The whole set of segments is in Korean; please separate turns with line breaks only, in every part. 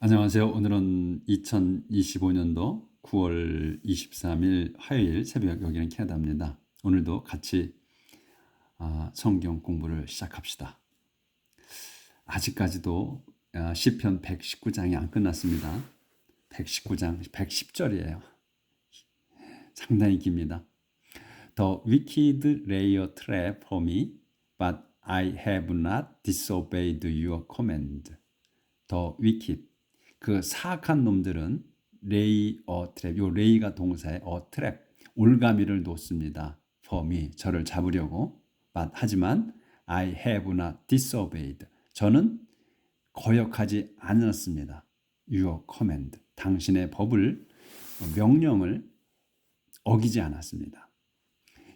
안녕하세요. 오늘은 2025년도 9월 23일 화요일 새벽 여기는 캐나다입니다. 오늘도 같이 아, 성경 공부를 시작합시다. 아직까지도 아, 시편 119장이 안 끝났습니다. 119장 110절이에요. 상당히 깁니다. The wicked lay a trap for me, but I have not disobeyed your command. The wicked 그 사악한 nom들은 레이 어 트랩 요 레이가 동사에 어 트랩 올가미를 놓습니다. for me 저를 잡으려고 but 하지만 I have not disobeyed 저는 거역하지 않았습니다. your command 당신의 법을 명령을 어기지 않았습니다.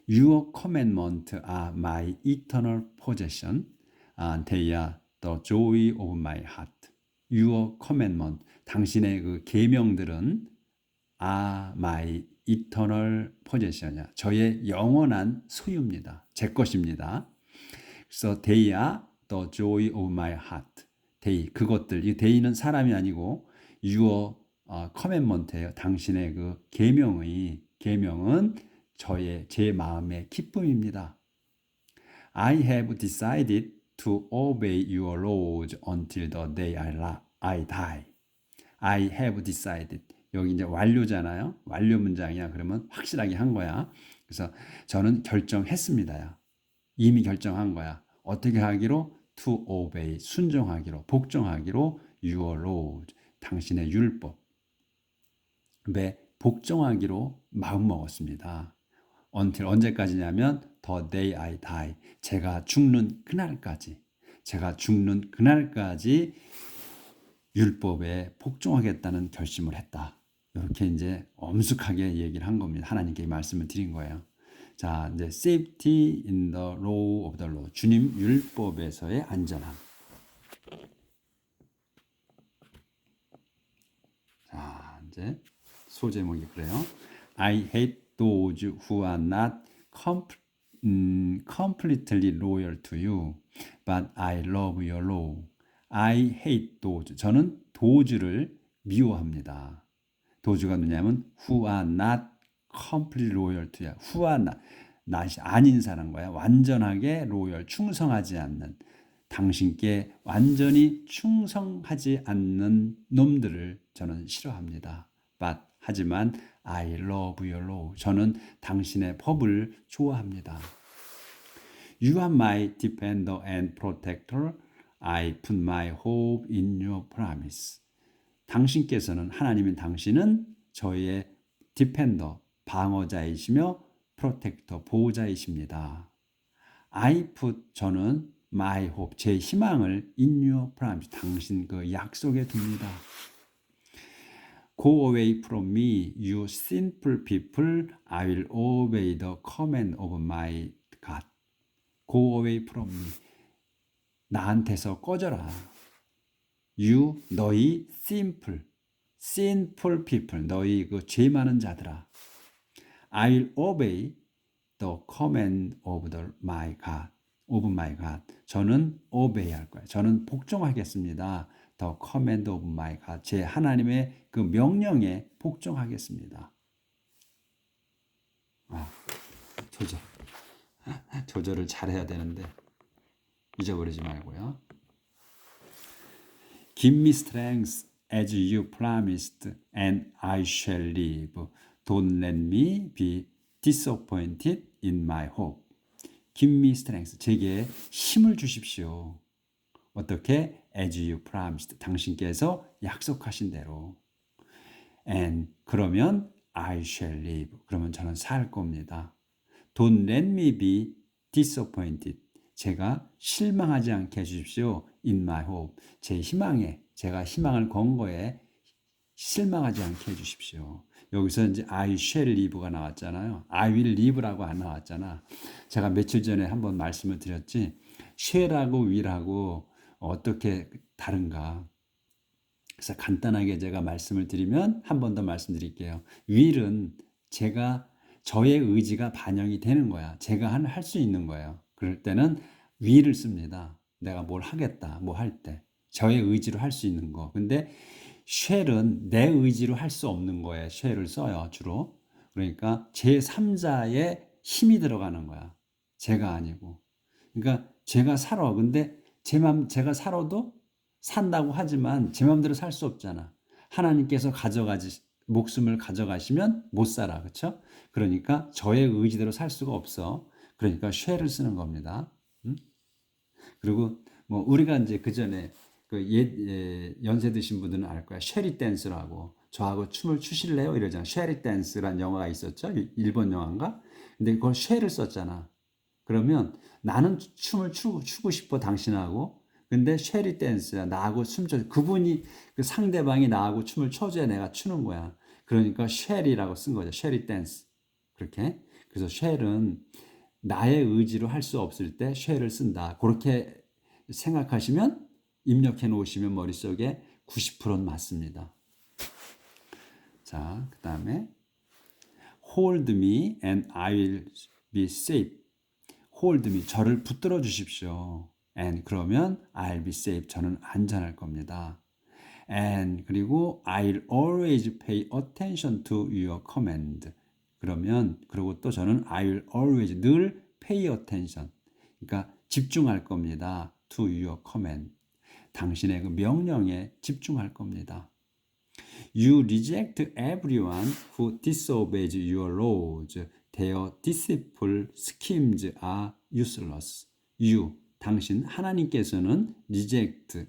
Your commandment are my eternal possession. Uh, they are the joy of my heart. Your commandment, 당신의 그 계명들은 are my eternal possession이야. 저의 영원한 소유입니다. 제 것입니다. 그래서 they are the joy of my heart. they 그것들 이 they는 사람이 아니고 your 어, commandment예요. 당신의 그 계명의 계명은 저의 제 마음의 기쁨입니다. I have decided to obey your laws until the day I, la, I die. I have decided. 여기 이제 완료잖아요. 완료 문장이야. 그러면 확실하게 한 거야. 그래서 저는 결정했습니다야. 이미 결정한 거야. 어떻게 하기로? To obey. 순종하기로. 복종하기로. Your laws. 당신의 율법. 왜 복종하기로 마음 먹었습니다. until 언제까지냐면 the day I die. 제가 죽는 그날까지. 제가 죽는 그날까지 율법에 복종하겠다는 결심을 했다. 이렇게 이제 엄숙하게 얘기를 한 겁니다. 하나님께 말씀을 드린 거예요. 자, 이제 safety in the law of the law. 주님 율법에서의 안전함. 자, 이제 소제목이 그래요. I hate those who are not com, 음, completely loyal to you, but I love your law. I hate those. 저는 도주를 미워합니다. 도주가 누냐면 who are not completely loyal to you. who are not, not 아닌 사람과야 완전하게 loyal, 충성하지 않는 당신께 완전히 충성하지 않는 놈들을 저는 싫어합니다. But 하지만 I love your law. 저는 당신의 법을 좋아합니다. You are my defender and protector. I put my hope in your promise. 당신께서는 하나님인 당신은 저의 디펜더 방어자이시며 프로텍터 보호자이십니다. I put 저는 my hope 제 희망을 in your promise 당신 그 약속에 둡니다. Go away from me, you sinful people. I will obey the command of my God. Go away from me. 나한테서 꺼져라. You 너희 sinful, sinful people. 너희 그 죄 많은 자들아. I will obey the command of the my God. of my God. 저는 obey 할 거예요. 저는 복종하겠습니다. The command of my God. 제 하나님의 그 명령에 복종하겠습니다. 아, 조절. 조절을 잘해야 되는데 잊어버리지 말고요. Give me strength as you promised, and I shall live. Don't let me be disappointed in my hope. Give me strength. 제게 힘을 주십시오. 어떻게? As you promised. 당신께서 약속하신 대로. And 그러면 I shall live. 그러면 저는 살 겁니다. Don't let me be disappointed. 제가 실망하지 않게 해주십시오. In my hope. 제 희망에, 제가 희망을 건 거에 실망하지 않게 해주십시오. 여기서 이제 I shall live가 나왔잖아요. I will live라고 안 나왔잖아. 제가 며칠 전에 한번 말씀을 드렸지. shall하고 will하고 어떻게 다른가. 그래서 간단하게 제가 말씀을 드리면 한 번 더 말씀드릴게요. will은 제가 저의 의지가 반영이 되는 거야. 제가 할 수 있는 거예요. 그럴 때는 will을 씁니다. 내가 뭘 하겠다, 뭐 할 때. 저의 의지로 할 수 있는 거. 근데 쉘은 내 의지로 할 수 없는 거에 쉘을 써요, 주로. 그러니까 제3자의 힘이 들어가는 거야. 제가 아니고. 그러니까 제가 살아. 근데 제 맘, 제가 살아도 산다고 하지만 제 맘대로 살 수 없잖아. 하나님께서 가져가지, 목숨을 가져가시면 못 살아. 그렇죠? 그러니까 저의 의지대로 살 수가 없어. 그러니까 쉘을 쓰는 겁니다. 음? 그리고 뭐 우리가 이제 그 전에 그 옛, 예, 연세 드신 분들은 알 거야. 쉐리 댄스라고. 저하고 춤을 추실래요? 이러잖아. 쉐리 댄스란 영화가 있었죠. 일- 일본 영화인가? 근데 그걸 쉐를 썼잖아. 그러면 나는 춤을 추고, 추고 싶어 당신하고. 근데 쉐리 댄스야. 나하고 춤춰. 그분이 그 상대방이 나하고 춤을 춰줘야 내가 추는 거야. 그러니까 쉐리라고 쓴 거죠. 쉐리 댄스. 그렇게. 그래서 쉘은 나의 의지로 할 수 없을 때 쉘을 쓴다. 그렇게 생각하시면 입력해 놓으시면 머릿속에 90%는 맞습니다. 자, 그 다음에 hold me and I will be safe. hold me, 저를 붙들어 주십시오. and 그러면 I'll be safe, 저는 안전할 겁니다. and 그리고 I'll always pay attention to your command. 그러면 그리고 또 저는 I'll always 늘 pay attention. 그러니까 집중할 겁니다. to your command. 당신의 그 명령에 집중할 겁니다. You reject everyone who disobeys your laws. Their deceitful schemes are useless. You, 당신, 하나님께서는 reject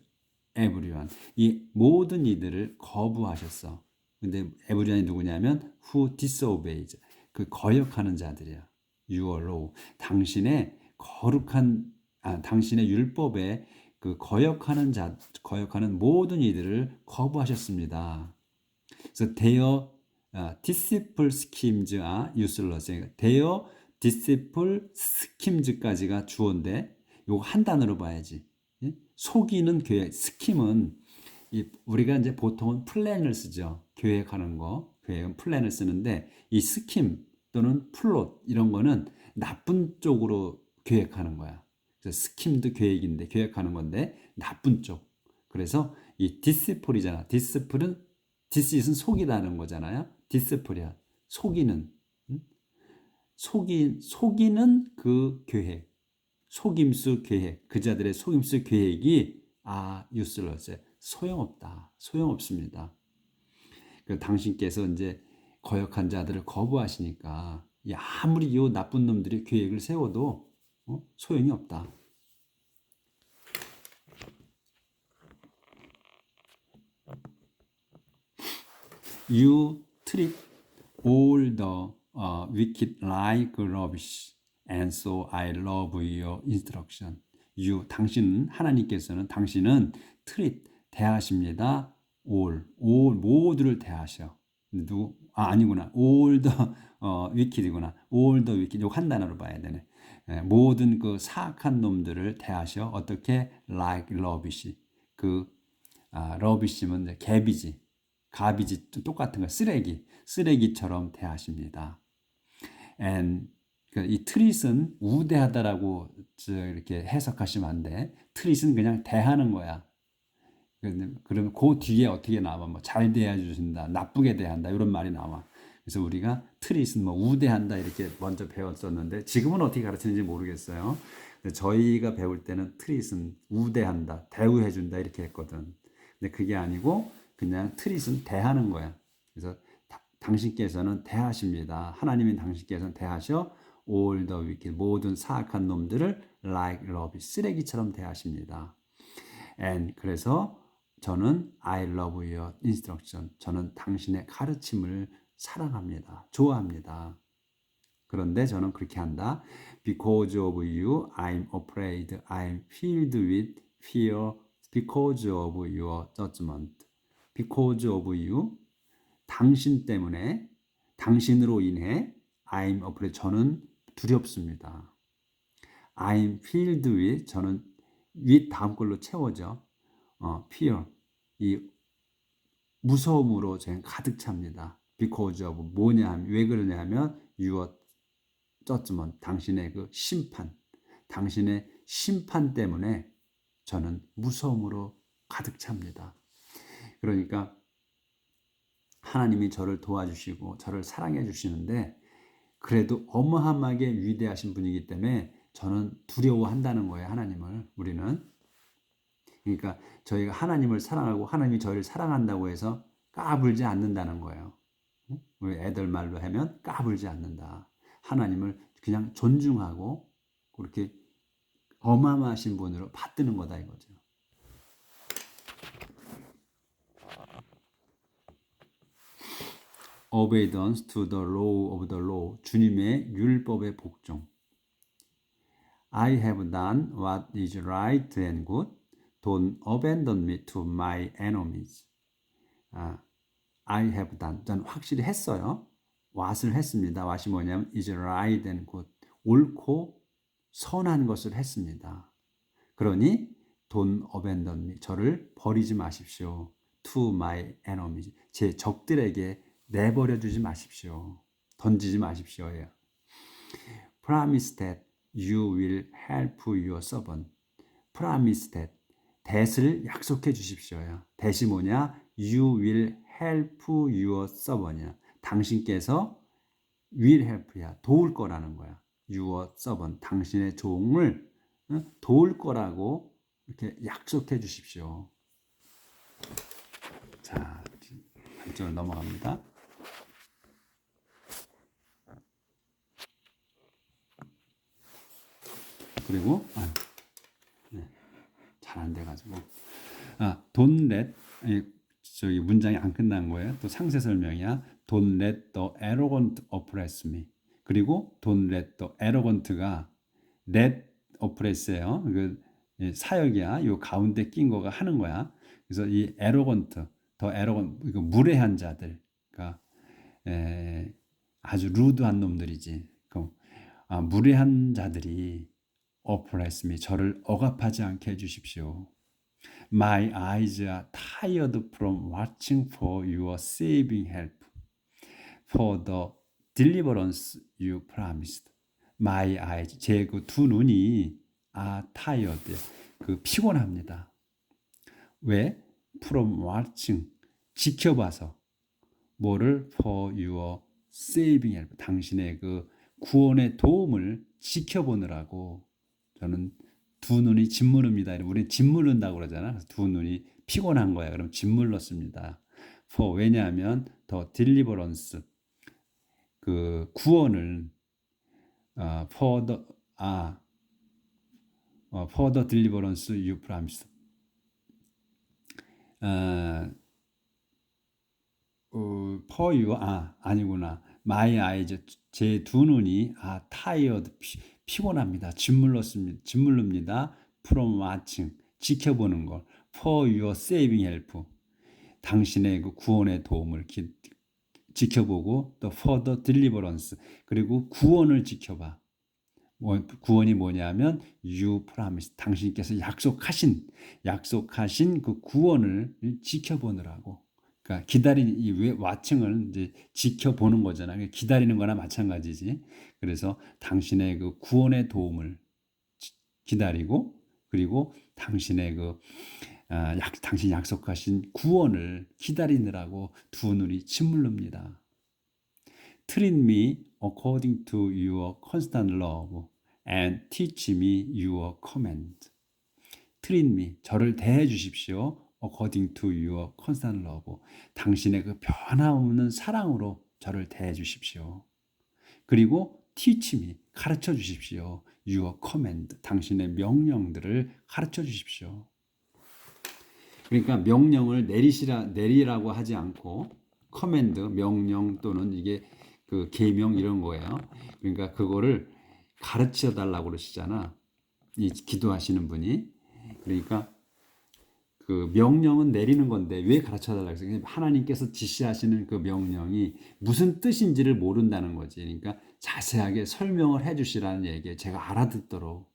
everyone. 이 모든 이들을 거부하셨어. 근데 everyone이 누구냐면 who disobeys. 그 거역하는 자들이야. Law. 당신의 거룩한, 아, 당신의 율법에 그 거역하는 자, 거역하는 모든 이들을 거부하셨습니다. 그래서 아, schemes are useless. 그러니까 their deceitful schemes까지가 주어인데 요거 한 단어로 봐야지. 예? 속이는 계획, 스킴은 이 우리가 이제 보통은 플랜을 쓰죠. 계획하는 거, 계획은 플랜을 쓰는데 이 스킴 또는 플롯 이런 거는 나쁜 쪽으로 계획하는 거야. 그래서 스킴도 계획인데 계획하는 건데 나쁜 쪽. 그래서 이 디스플이잖아. 디스플은 디스잇은 속이다는 거잖아요. 디스플이야. 속이는 음? 속이 속이는 그 계획. 속임수 계획. 그 자들의 속임수 계획이 아 유슬러스 소용없다. 소용없습니다. 그 당신께서 이제 거역한 자들을 거부하시니까 이 아무리 이 나쁜 놈들이 계획을 세워도 어? 소용이 없다. You treat all the uh, wicked like rubbish, and so I love your instruction. You 당신 하나님께서는 당신은 treat 대하십니다. All all 모두를 대하셔. 누구 아 아니구나. all the 어, wicked이구나. all the wicked 이거 한 단어로 봐야 되네. 예, 모든 그 사악한 놈들을 대하셔 어떻게 like rubbish 그 아, 이제 갭이지. 갑이지 똑같은 거 쓰레기 쓰레기처럼 대하십니다. and 그이 트릿은 우대하다라고 저 이렇게 해석하시면 안 돼. 트릿은 그냥 대하는 거야. 그러면 그 뒤에 어떻게 나와? 뭐 잘 대해 주신다, 나쁘게 대한다 이런 말이 나와. 그래서 우리가 트릿은 뭐 우대한다 이렇게 먼저 배웠었는데 지금은 어떻게 가르치는지 모르겠어요. 근데 저희가 배울 때는 트릿은 우대한다, 대우해 준다 이렇게 했거든. 근데 그게 아니고 그냥 트릿은 대하는 거야. 그래서 다- 당신께서는 대하십니다. 하나님인 당신께서는 대하셔 all the wicked 모든 사악한 놈들을 like love 쓰레기처럼 대하십니다. and 그래서 저는 I love your instruction. 저는 당신의 가르침을 사랑합니다. 좋아합니다. 그런데 저는 그렇게 한다. Because of you, I'm afraid. I'm filled with fear because of your judgment. Because of you, 당신 때문에, 당신으로 인해, I'm afraid. 저는 두렵습니다. I'm filled with. 저는 with 다음 걸로 채워져. 어, fear. 이 무서움으로 저는 가득 찹니다. Because of 뭐냐 하면 왜 그러냐 하면 your judgment 당신의 그 심판 당신의 심판 때문에 저는 무서움으로 가득 찹니다. 그러니까 하나님이 저를 도와주시고 저를 사랑해 주시는데 그래도 어마어마하게 위대하신 분이기 때문에 저는 두려워한다는 거예요. 하나님을 우리는 그러니까 저희가 하나님을 사랑하고 하나님이 저희를 사랑한다고 해서 까불지 않는다는 거예요. 응? 우리 애들 말로 하면 까불지 않는다. 하나님을 그냥 존중하고 그렇게 어마어마하신 분으로 받드는 거다 이거죠. obedience to the. 주님의 율법의 복종. I have done what is right and good. Don't abandon me to my enemies. 아, I have done. 전 확실히 했어요. what을 했습니다. what이 뭐냐면 is right and good. 옳고 선한 것을 했습니다. 그러니 abandon me. 저를 버리지 마십시오. to my enemies. 제 적들에게 내버려 두지 마십시오. 던지지 마십시오예요. Promise that you will help your servant. Promise that 대를 약속해 주십시오요. 대시 뭐냐? You will help your servant이야. 당신께서 will help야. 도울 거라는 거야. Your servant. 당신의 종을 어? 도울 거라고 이렇게 약속해 주십시오. 자, 한쪽으로 넘어갑니다. 그리고 아, 네, 잘 안 돼가지고 아, don't 저기 문장이 안 끝난 거예요. 또 상세 설명이야. Don't let me. 그리고 let the arrogant가 let oppress예요. 그 예, 사역이야. 요 가운데 낀 거가 하는 거야. 그래서 이 arrogant, 더 arrogant, 이거 무례한 자들, 그러니까 에, 아주 루드한 놈들이지. 그, 아, 무례한 자들이 oppress. 저를 억압하지 않게 해주십시오. My eyes are tired from watching for your saving help, for the deliverance you promised. My eyes, 제 그 두 눈이 are tired, 그 피곤합니다. 왜? From watching, 지켜봐서. 뭐를? For your saving help, 당신의 그 구원의 도움을 지켜보느라고 저는 두 눈이 짓무릅니다. 우리 짓무른다고 그러잖아. 두 눈이 피곤한 거야. 그럼 짓물렀습니다. For 왜냐하면 더 딜리버런스 그 구원을 어, for the 아 어, for the deliverance you promised. 어, 어, for you 아 아니구나. My eyes 제 두 눈이 아 tired 피, 피곤합니다. 짓물렀습니다. 짓물릅니다. From watching 지켜보는 걸 for your saving help 당신의 그 구원의 도움을 기, 지켜보고 또 for the deliverance 그리고 구원을 지켜봐. 뭐, 구원이 뭐냐면 you promise 당신께서 약속하신 약속하신 그 구원을 지켜보느라고 그러니까 기다리는 이 와칭을 이제 지켜보는 거잖아요. 기다리는 거나 마찬가지지. 그래서 당신의 그 구원의 도움을 기다리고 그리고 당신의 그 아, 약, 당신 약속하신 구원을 기다리느라고 두 눈이 침물릅니다. Treat me according to your constant love and teach me your command. Treat me, 저를 대해 주십시오. according to your constant love. 당신의 그 변함없는 사랑으로 저를 대해 주십시오. 그리고 me, 가르쳐 주십시오. your command, 당신의 명령들을 가르쳐 주십시오. 그러니까 명령을 내리시라 내리라고 하지 않고 command 명령 또는 이게 그 계명 이런 거예요. 그러니까 그거를 가르쳐 달라고 그러시잖아. 이 기도하시는 분이. 그러니까 그 명령은 내리는 건데 왜 가르쳐 달라고 했어요? 하나님께서 지시하시는 그 명령이 무슨 뜻인지를 모른다는 거지. 그러니까 자세하게 설명을 해 주시라는 얘기에 제가 알아듣도록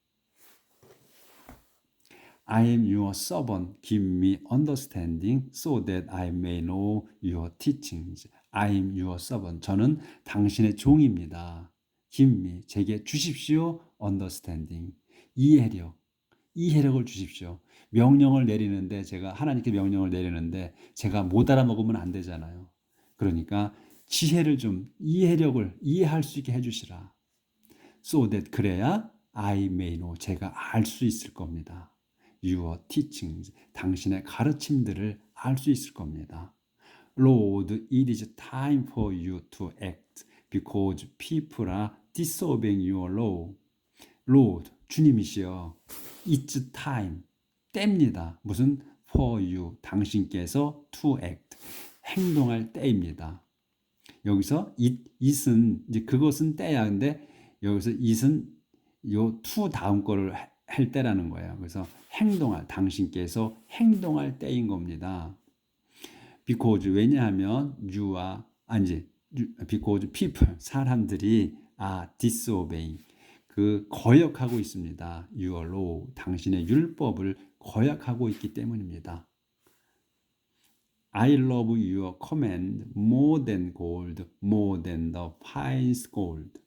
I am your servant. Give me understanding so that I may know your teachings. I am your servant. 저는 당신의 종입니다. Give me. 제게 주십시오. understanding. 이해력. 이해력을 주십시오. 명령을 내리는데 제가 하나님께 명령을 내리는데 제가 못 알아먹으면 안 되잖아요. 그러니까 지혜를 좀 이해력을 이해할 수 있게 해주시라. So that 그래야 I may know 제가 알 수 있을 겁니다. Your teachings 당신의 가르침들을 알 수 있을 겁니다. Lord, it is time for you to act because people are disobeying your law. Lord, 주님이시여. It's time. 때입니다. 무슨 for you 당신께서 to act 행동할 때입니다. 여기서 it, it은 이제 그것은 때야. 근데 여기서 it은 요 to 다음 거를 하- 할 때라는 거예요. 그래서 행동할 당신께서 행동할 때인 겁니다. because 왜냐하면 you와 아니지 because people 사람들이 are disobeying 그 거역하고 있습니다. your law 당신의 율법을 거역하고 있기 때문입니다. I love your command more than gold, more than the finest gold.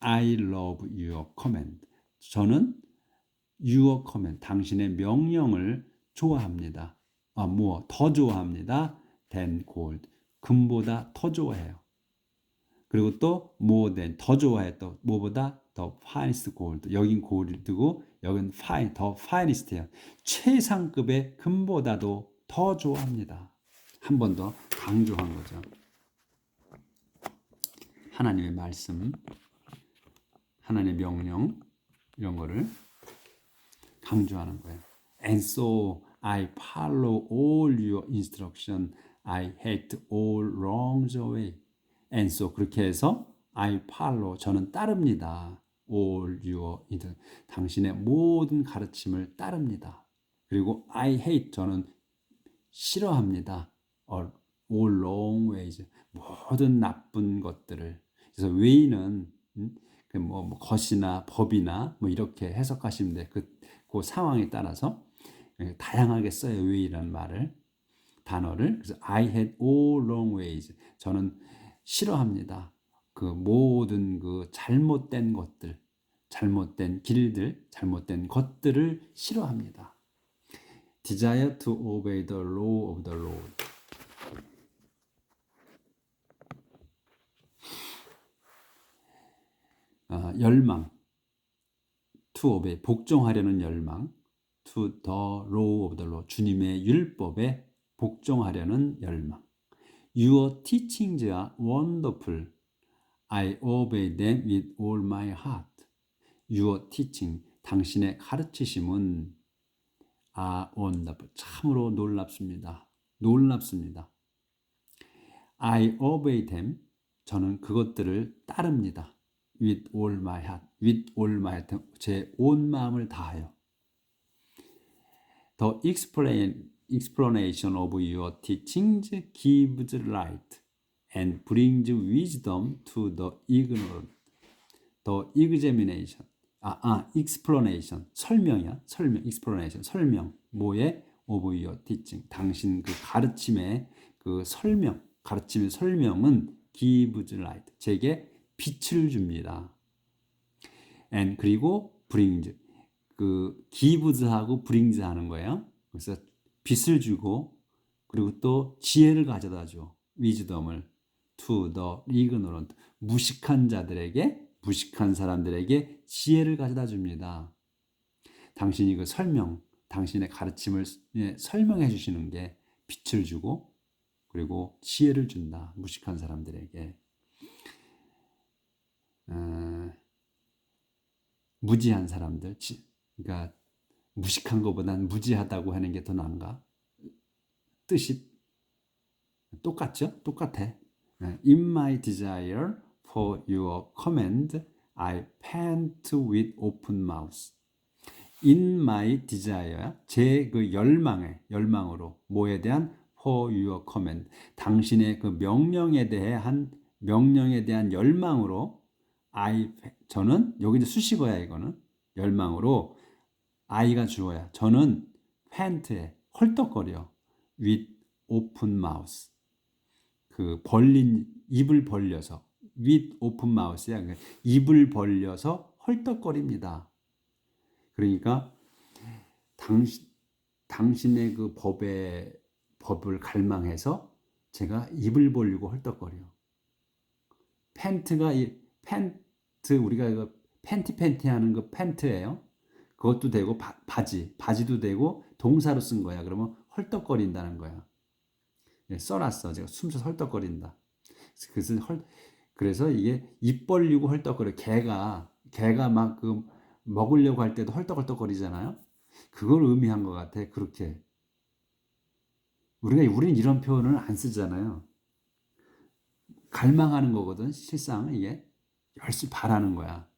I love your command. 저는 your command, 당신의 명령을 좋아합니다. 아, 뭐, 더 좋아합니다. than gold. 금보다 더 좋아해요. 그리고 또 more than, 더 좋아해 또 뭐보다 더 finest gold. 여긴 골드고 여긴 fine, 더 finest예요. 최상급의 금보다도 더 좋아합니다. 한 번 더 강조한 거죠. 하나님의 말씀, 하나님의 명령 이런 거를 강조하는 거예요. And so I follow all your instruction. I hate all wrongs away. And so 그렇게 해서 I follow 저는 따릅니다. all your. 당신의 모든 가르침을 따릅니다. 그리고 I hate 저는 싫어합니다. all wrong ways. 모든 나쁜 것들을. 그래서 way는 음, 그뭐 뭐 것이나 법이나 뭐 이렇게 해석하시면 돼. 그, 그 상황에 따라서 예, 다양하게 써요. way라는 말을 단어를. 그래서 I had all wrong ways. 저는 싫어합니다. 그 모든 그 잘못된 것들, 잘못된 길들, 잘못된 것들을 싫어합니다. Desire to obey the law of the Lord. 아, 열망. to obey 복종하려는 열망. to the law of the Lord. 주님의 율법에 복종하려는 열망. Your teachings are wonderful. I obey them with all my heart. Your teaching, 당신의 가르치심은 wonderful. 참으로 놀랍습니다. 놀랍습니다. I obey them. 저는 그것들을 따릅니다. With all my heart. With all my heart. 제 온 마음을 다하여. The explain, explanation of your teachings gives light and brings wisdom to the ignorant. The examination. 아, 아, explanation. 설명이야. 설명, explanation. 설명. 뭐에? of your teaching. 당신 그 가르침의 그 설명. 가르침의 설명은 gives light. 제게 빛을 줍니다. and 그리고 brings. 그 gives하고 brings 하는 거예요. 그래서 빛을 주고 그리고 또 지혜를 가져다 줘. wisdom을 to the ignorant. 무식한 자들에게 무식한 사람들에게 지혜를 가져다 줍니다. 당신이 그 설명, 당신의 가르침을 예, 설명해 주시는 게 빛을 주고 그리고 지혜를 준다. 무식한 사람들에게. 어, 무지한 사람들, 지- 그러니까 무식한 것보다는 무지하다고 하는 게 더 나은가? 뜻이 똑같죠? 똑같아. 예, In my desire for your command, I pant with open mouth. In my desire, 제 그 열망에 열망으로 뭐에 대한 for your command, 당신의 그 명령에 대한 명령에 대한 열망으로 I 저는 여기 이제 수식어야 이거는 열망으로 I가 주어야 저는 팬트에 헐떡거려 with open mouth 그 벌린 입을 벌려서 with open mouth야 그 입을 벌려서 헐떡거립니다. 그러니까 당신 당신의 그 법의 법을 갈망해서 제가 입을 벌리고 헐떡거려. 팬트가 이 팬트 우리가 이거 팬티 팬티 하는 그 팬트예요. 그것도 되고 바, 바지 바지도 되고 동사로 쓴 거야. 그러면 헐떡거린다는 거야. 예, 써놨어. 제가 숨쉬어 헐떡거린다. 그래서 헐 그래서 이게 입 벌리고 헐떡거려. 개가 개가 막 그 먹으려고 할 때도 헐떡헐떡거리잖아요. 그걸 의미한 것 같아. 그렇게 우리가 우리는 이런 표현을 안 쓰잖아요. 갈망하는 거거든. 실상 이게 열심히 바라는 거야.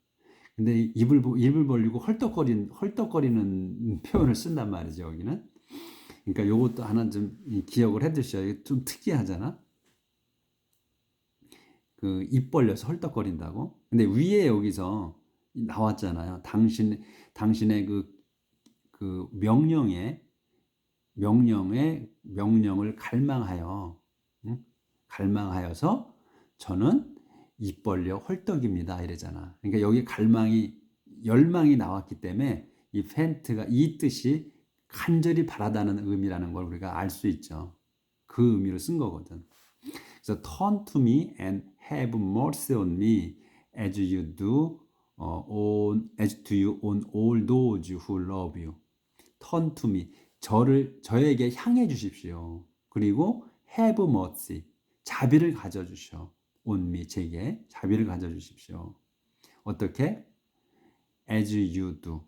근데 입을 입을 벌리고 헐떡거리는 헐떡거리는 표현을 쓴단 말이죠. 여기는. 그러니까 요것도 하나 좀 기억을 해 두셔야 좀 특이하잖아. 그 입 벌려서 헐떡거린다고. 근데 위에 여기서 나왔잖아요. 당신 당신의 그, 그 명령에 명령의 명령을 갈망하여 응? 갈망하여서 저는 입 벌려 헐떡입니다 이래잖아. 그러니까 여기 갈망이 열망이 나왔기 때문에 이 팬트가 이 뜻이 간절히 바라다는 의미라는 걸 우리가 알 수 있죠. 그 의미로 쓴 거거든. 그래서 turn to me and have mercy on me as you do 어, on as do you on all those who love you. turn to me 저를 저에게 향해 주십시오. 그리고 have mercy 자비를 가져 주셔. on me 제게 자비를 가져 주십시오. 어떻게? as you do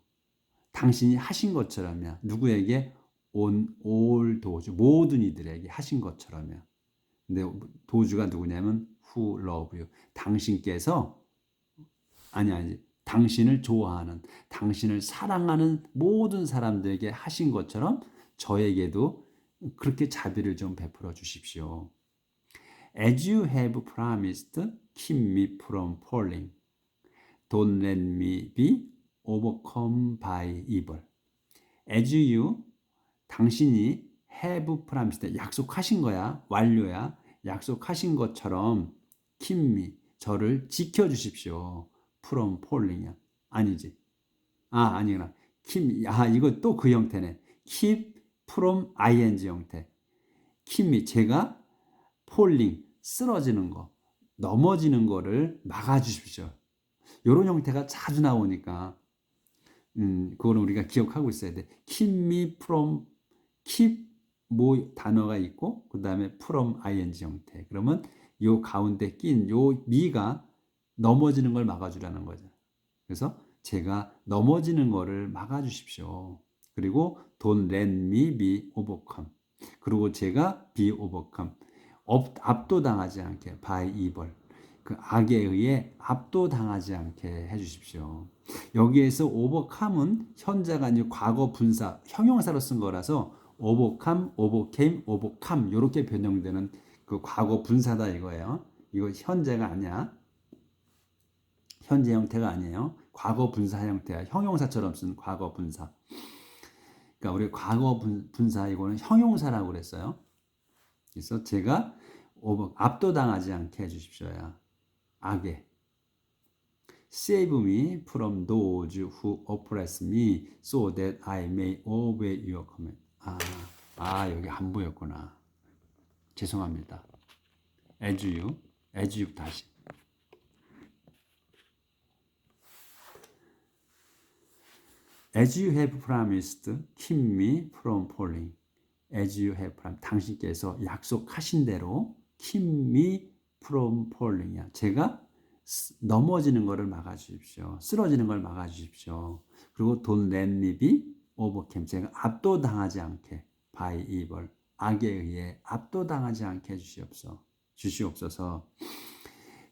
당신이 하신 것처럼요. 누구에게 on all 도주 모든 이들에게 하신 것처럼요. 근데 도주가 누구냐면 who love you. 당신께서 아니 아니 당신을 좋아하는 당신을 사랑하는 모든 사람들에게 하신 것처럼 저에게도 그렇게 자비를 좀 베풀어 주십시오. As you have promised, keep me from falling. Don't let me be overcome by evil. As you 당신이 have promised 약속하신 거야. 완료야. 약속하신 것처럼 me 저를 지켜 주십시오. from falling이야. 아니지. 아 아니구나. Keep 아 이거 또 그 형태네. Keep from ing 형태. Me 제가 falling 쓰러지는 거 넘어지는 거를 막아 주십시오. 이런 형태가 자주 나오니까. 음, 그거는 우리가 기억하고 있어야 돼. keep me from keep 뭐 단어가 있고 그 다음에 from ing 형태. 그러면 요 가운데 낀 요 미가 넘어지는 걸 막아주라는 거죠. 그래서 제가 넘어지는 거를 막아주십시오. 그리고 don't let me be overcome. 그리고 제가 be overcome. 압도당하지 않게 by evil. 그 악에 의해 압도당하지 않게 해주십시오. 여기에서 overcome은 현자가 아니고 과거 분사 형용사로 쓴 거라서 overcome, overcame, overcome 이렇게 변형되는 그 과거 분사다 이거예요. 이거 현재가 아니야. 현재 형태가 아니에요. 과거 분사 형태야. 형용사처럼 쓴 과거 분사. 그러니까 우리 과거 분 사 이거는 형용사라고 그랬어요. 그래서 제가 압도당하지 않게 해주십시오야. 악에. Save me from those who oppress me so that I may obey your command. 아, 아 여기 안 보였구나. 죄송합니다. as you, as you 다시. You have promised, keep me from falling. As you have promised. 당신께서 약속하신 대로 me from falling이야. 제가 넘어지는 것을 막아주십시오. 쓰러지는 걸 막아주십시오. 그리고 don't let me be overcome. 제가 압도당하지 않게 by evil. 악에 의해 압도당하지 않게 해주시옵소서. 주시옵소서.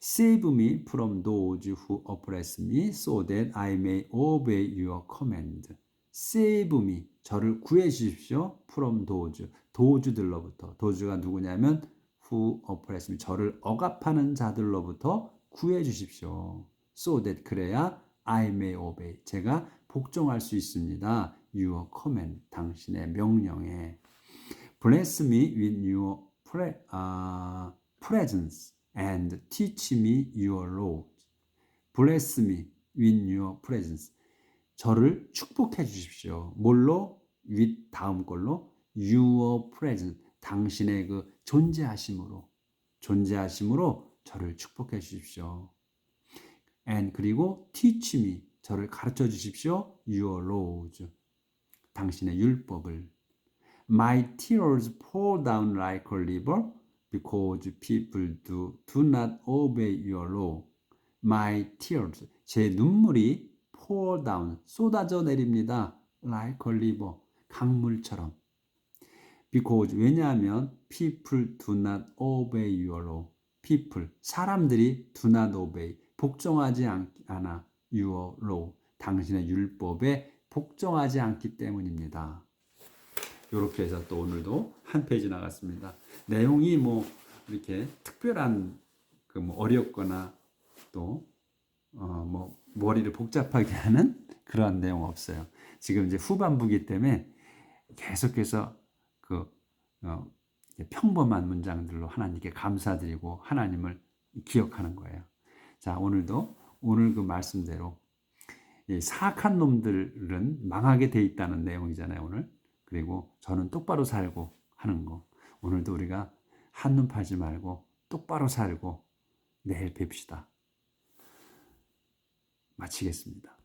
Save me from those who oppress me so that I may obey your command. Save me. 저를 구해 주십시오. from those. 도주들로부터. 도주가 누구냐면 who oppress me. 저를 억압하는 자들로부터 구해 주십시오. so that 그래야 I may obey. 제가 복종할 수 있습니다. Your command. 당신의 명령에. Bless me with your pre, uh, presence and teach me your law. Bless me with your presence. 저를 축복해 주십시오. 뭘로? with 다음 걸로 your presence. 당신의 그 존재하심으로 존재하심으로 저를 축복해 주십시오. and 그리고 teach me 저를 가르쳐 주십시오. your laws 당신의 율법을 my tears pour down like a river because people do, do not obey your law. My tears 제 눈물이 pour down 쏟아져 내립니다. like a river 강물처럼 because 왜냐하면 people do not obey your law. people 사람들이 do not obey 복종하지 않, 않아 your law 당신의 율법에 복종하지 않기 때문입니다. 이렇게 해서 또 오늘도 한 페이지 나갔습니다. 내용이 뭐 이렇게 특별한 그 뭐 어렵거나 또 어 뭐 머리를 복잡하게 하는 그러한 내용 없어요. 지금 이제 후반부기 때문에 계속해서 그 어, 평범한 문장들로 하나님께 감사드리고 하나님을 기억하는 거예요. 자, 오늘도 오늘 그 말씀대로 이 사악한 놈들은 망하게 돼 있다는 내용이잖아요, 오늘. 그리고 저는 똑바로 살고 하는 거. 오늘도 우리가 한눈 팔지 말고 똑바로 살고 내일 뵙시다. 마치겠습니다.